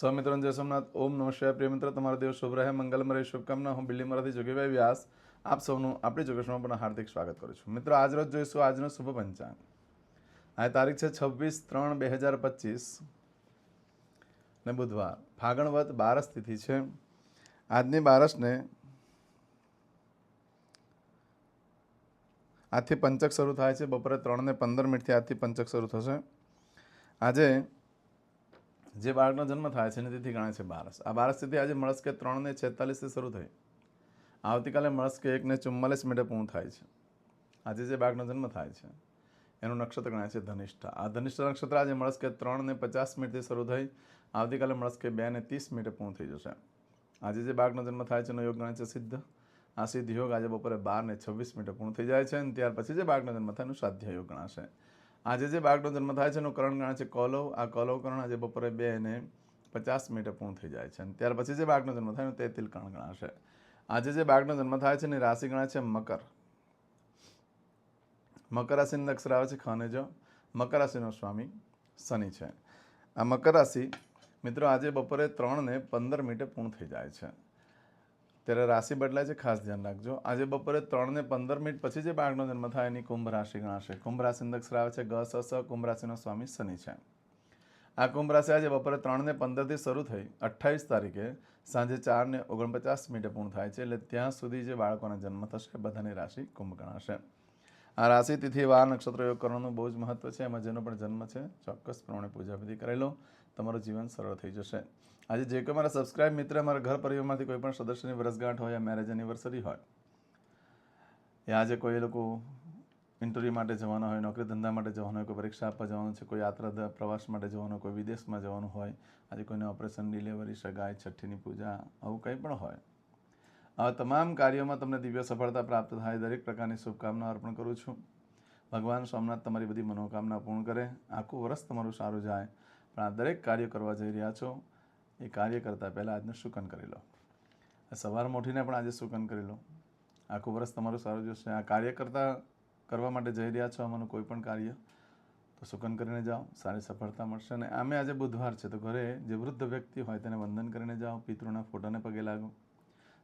સૌ મિત્રોને જય સોમનાથ. ઓમ નમઃ પ્રિય મિત્ર, તમારો દિવસ શુભ રહે. મંગલમય શુભકામના. હું બિલ્લી મરાથી જોગીભાઈ વ્યાસ. આપ સૌનું આપણી જોગેશમાં પણ હાર્દિક સ્વાગત કરું છું. મિત્રો, આજ રોજ જોઈશું આજનો શુભ પંચાંગ. આ તારીખ છે છવ્વીસ ત્રણ બે હજાર પચીસ. ને બુધવાર. ફાગણવત બારસ તિથિ છે. આજની બારસને આજથી પંચક શરૂ થાય છે. બપોરે ત્રણને પંદર મિનિટથી આજથી પંચક શરૂ થશે. આજે જે બાળકનો જન્મ થાય છે ને તેથી ગણાય છે બારસ. આ બારસ સ્થિતિ આજે મળસ્કે ત્રણ ને છેતાલીસથી શરૂ થઈ. આવતીકાલે મળસ્કે એક ને ચુમ્માલીસ મિનિટે પૂર્ણ થાય છે. આજે જે બાળકનો જન્મ થાય છે, એનું નક્ષત્ર ગણાય છે ધનિષ્ઠા. આ ધનિષ્ઠા નક્ષત્ર આજે મળસ્કે ત્રણ ને પચાસ મિનિટથી શરૂ થઈ, આવતીકાલે મળસ્કે બે ને ત્રીસ મિનિટે પૂર્ણ થઈ જશે. આજે જે બાળકનો જન્મ થાય છે એનો યોગ ગણાય છે સિદ્ધ. આ સિદ્ધ યોગ આજે બપોરે બાર ને છવ્વીસ મિનિટે પૂર્ણ થઈ જાય છે અને ત્યાર પછી જે બાળકનો જન્મ થાય એનું સાધ્ય યોગ ગણાશે. આજે જે બાળકનો જન્મ થાય છે એનું કરણ ગણાય છે કૌલવ. આ કૌલવ કરણ આજે બપોરે બે ને પચાસ મિનિટે પૂર્ણ થઈ જાય છે અને ત્યાર પછી જે બાળકનો જન્મ થાય તે તેતિલ કરણ ગણાશે. આજે જે બાળકનો જન્મ થાય છે એની રાશિ ગણાય છે મકર. મકર રાશિની અક્ષર આવે છે ખનેજો. મકર રાશિનો સ્વામી શનિ છે. આ મકર રાશિ મિત્રો આજે બપોરે ત્રણ ને પંદર મિનિટે પૂર્ણ થઈ જાય છે. ત્યારે રાશિ બદલાય છે, ખાસ ધ્યાન રાખજો. આજે બપોરે ત્રણ ને પંદર મિનિટ પછી જે બાળકનો જન્મ થાય, એની કુંભ રાશિ ગણાશે. કુંભ રાશિ અક્ષર આવે છે ગ સ સ કુંભ રાશિનો સ્વામી શનિ છે. આ કુંભ રાશિ આજે બપોરે ત્રણ ને પંદરથી શરૂ થઈ, અઠ્ઠાવીસ તારીખે સાંજે ચાર ને ઓગણપચાસ મિનિટે પૂર્ણ થાય છે, એટલે ત્યાં સુધી જે બાળકોનો જન્મ થશે, બધાની રાશિ કુંભ ગણાશે. આ રાશિ, તિથિ, વાર, નક્ષત્ર યોગ કરવાનું બહુ જ મહત્વ છે. એમાં જેનો પણ જન્મ છે, ચોક્કસ પ્રમાણે પૂજાવિધિ કરેલો, તમારું જીવન સરળ થઈ જશે. આજે જે કોઈ મારા સબસ્ક્રાઇબ મિત્ર મારા ઘર પરિવારમાંથી કોઈ પણ સદસ્યની વર્ષગાંઠ હોય યા મેરેજ એનિવર્સરી હોય યા આજે કોઈ એ લોકો ઇન્ટરવ્યૂ માટે જવાના હોય, નોકરી ધંધા માટે જવાનું હોય, કોઈ પરીક્ષા આપવા જવાનું છે, કોઈ યાત્રા પ્રવાસ માટે જવાનું કોઈ વિદેશમાં જવાનું હોય, આજે કોઈને ઓપરેશન ડિલિવરી સગાઈ, છઠ્ઠીની પૂજા આવું કંઈ પણ હોય. આવા તમામ કાર્યોમાં તમને દિવ્ય સફળતા પ્રાપ્ત થાય. દરેક પ્રકારની શુભકામના અર્પણ કરું છું. ભગવાન સોમનાથ તમારી બધી મનોકામના પૂર્ણ કરે. આખું વર્ષ તમારું સારું જાય. પણ આ દરેક કાર્ય કરવા જઈ રહ્યા છો. એ કાર્ય કરતાં પહેલાં આજનું શુકન કરી લો. સવારમાં ઉઠીને પણ આજે શુકન કરી લો. આખું વર્ષ તમારું સારું જશે આ કાર્ય કરતાં કરવા માટે જઈ રહ્યા છો આમાંનું કોઈ પણ કાર્ય, તો શુકન કરીને જાઓ. સારી સફળતા મળશે. અને આમે આજે બુધવાર છે, તો ઘરે જે વૃદ્ધ વ્યક્તિ હોય તેને વંદન કરીને જાઓ. પિતૃના ફોટાને પગે લાગો.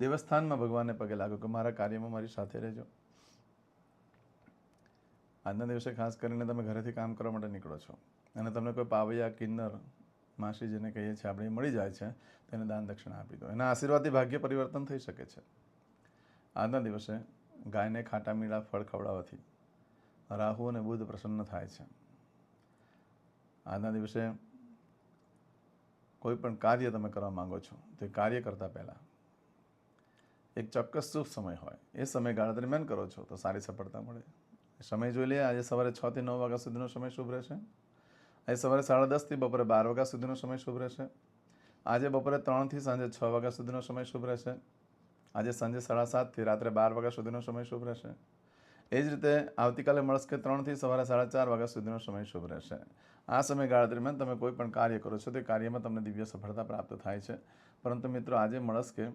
દેવસ્થાનમાં ભગવાનને પગે લાગો કે મારા કાર્યમાં મારી સાથે રહેજો. આજના દિવસે ખાસ કરીને તમે ઘરેથી કામ કરવા માટે નીકળો છો. અને તમને કોઈ પાવૈયા, કિન્નર માસી જેને કહીએ છીએ, આપણે મળી જાય છે તેને દાન દક્ષિણા આપી દો. એના આશીર્વાદથી ભાગ્ય પરિવર્તન થઈ શકે છે. આજના દિવસે ગાયને ખાટા મીઠા ફળ ખવડાવવાથી રાહુ અને બુધ પ્રસન્ન થાય છે. આજના દિવસે કોઈ પણ કાર્ય તમે કરવા માંગો છો, તે કાર્ય કરતાં પહેલાં એક ચોક્કસ શુભ સમય હોય. એ સમયગાળા દરમિયાન કરો છો, તો સારી સફળતા મળે. સમય જોઈ લઈએ, આજે સવારે છથી નવ વાગ્યા સુધીનો સમય શુભ રહેશે. આજે સવારે સાડા દસથી બપોરે બાર વાગ્યા સુધીનો સમય શુભ રહેશે. આજે બપોરે ત્રણથી સાંજે છ વાગ્યા સુધીનો સમય શુભ રહેશે. આજે સાંજે સાડા સાતથી રાત્રે બાર વાગ્યા સુધીનો સમય શુભ રહેશે. એ જ રીતે આવતીકાલે મળસ્કે ત્રણથી સવારે સાડા ચાર વાગ્યા સુધીનો સમય શુભ રહેશે. આ સમયગાળા દરમિયાન તમે કોઈ પણ કાર્ય કરો છો તે કાર્યમાં તમને દિવ્ય સફળતા પ્રાપ્ત થાય છે. પરંતુ મિત્રો આજે મળસ્કે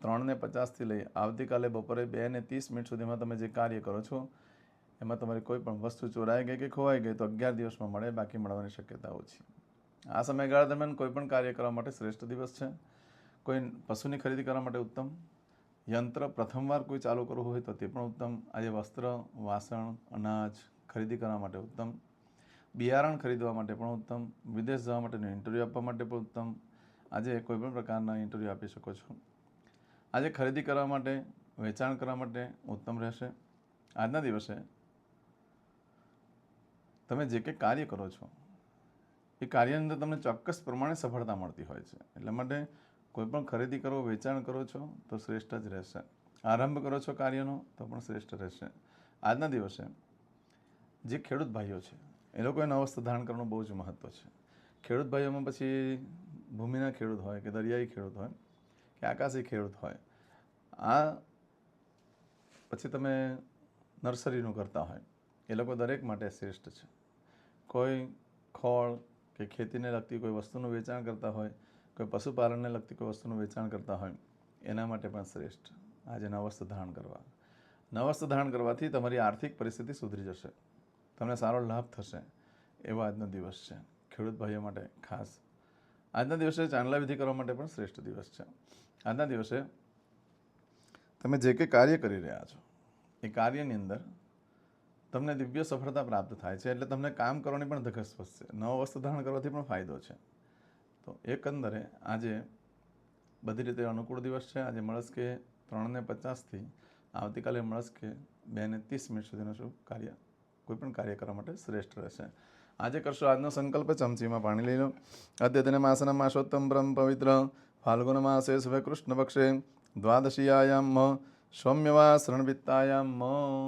ત્રણને પચાસથી લઈ આવતીકાલે બપોરે બે ને ત્રીસ મિનિટ સુધીમાં તમે જે કાર્ય કરો છો એમાં તમારી કોઈ પણ વસ્તુ ચોરાઈ ગઈ કે ખોવાઈ ગઈ તો અગિયાર દિવસમાં મળે, બાકી મળવાની શક્યતા ઓછી. આ સમયગાળા દરમિયાન કોઈ પણ કાર્ય કરવા માટે શ્રેષ્ઠ દિવસ છે. કોઈ પશુની ખરીદી કરવા માટે ઉત્તમ. યંત્ર પ્રથમવાર કોઈ ચાલુ કરવું હોય તો તે પણ ઉત્તમ. આજે વસ્ત્ર, વાસણ, અનાજ ખરીદી કરવા માટે ઉત્તમ. બિયારણ ખરીદવા માટે પણ ઉત્તમ. વિદેશ જવા માટેનું ઇન્ટરવ્યૂ આપવા માટે પણ ઉત્તમ. આજે કોઈ પણ પ્રકારના ઇન્ટરવ્યૂ આપી શકો છો. આજે ખરીદી કરવા માટે, વેચાણ કરવા માટે ઉત્તમ રહેશે. આજના દિવસે તમે જે કંઈ કાર્ય કરો છો, એ કાર્યની અંદર તમને ચોક્કસ પ્રમાણે સફળતા મળતી હોય છે. એટલા માટે કોઈ પણ ખરીદી કરો, વેચાણ કરો છો, તો શ્રેષ્ઠ જ રહેશે. આરંભ કરો છો કાર્યનો, તો પણ શ્રેષ્ઠ રહેશે. આજના દિવસે જે ખેડૂત ભાઈઓ છે, એ લોકોએ નવસ્થ ધારણ કરવાનું બહુ જ મહત્ત્વ છે. ખેડૂત ભાઈઓમાં પછી ભૂમિના ખેડૂત હોય કે દરિયાઈ ખેડૂત હોય કે આકાશી ખેડૂત હોય, આ પછી તમે નર્સરીનું કરતા હોય, એ લોકો દરેક માટે શ્રેષ્ઠ છે. કોઈ ખોળ કે ખેતીને લગતી કોઈ વસ્તુનું વેચાણ કરતા હોય, કોઈ પશુપાલનને લગતી કોઈ વસ્તુનું વેચાણ કરતા હોય, એના માટે પણ શ્રેષ્ઠ. આજે નવસ્ત્ર ધારણ કરવા. નવસ્ત્ર ધારણ કરવાથી તમારી આર્થિક પરિસ્થિતિ સુધરી જશે. તમને સારો લાભ થશે. એવો આજનો દિવસ છે. ખેડૂત ભાઈઓ માટે ખાસ. આજના દિવસે ચાંદલા વિધિ કરવા માટે પણ શ્રેષ્ઠ દિવસ છે. આજના દિવસે તમે જે કંઈ કાર્ય કરી રહ્યા છો, એ કાર્યની અંદર તમને દિવ્ય સફળતા પ્રાપ્ત થાય છે એટલે તમને કામ કરવાની પણ ધગસ વધશે નવો વસ્ત્ર ધારણ કરવાથી પણ ફાયદો છે. તો એકંદરે આજે બધી રીતે અનુકૂળ દિવસ છે. આજે મળસ્કે ત્રણને પચાસથી આવતીકાલે મળસ્કે બે ને ત્રીસ મિનિટ સુધીનું શુભ કાર્ય કોઈપણ કાર્ય કરવા માટે શ્રેષ્ઠ રહેશે. આજે કરશો આજનો સંકલ્પ, ચમચીમાં પાણી લઈ લો. અદ્યતન માસના માસોત્તમ બ્રહ્મ પવિત્ર ફાલ્ગુન માસે શુભે કૃષ્ણ પક્ષે દ્વાદશીયાયામ સૌમ્યવા શરણવિત્તાયામ.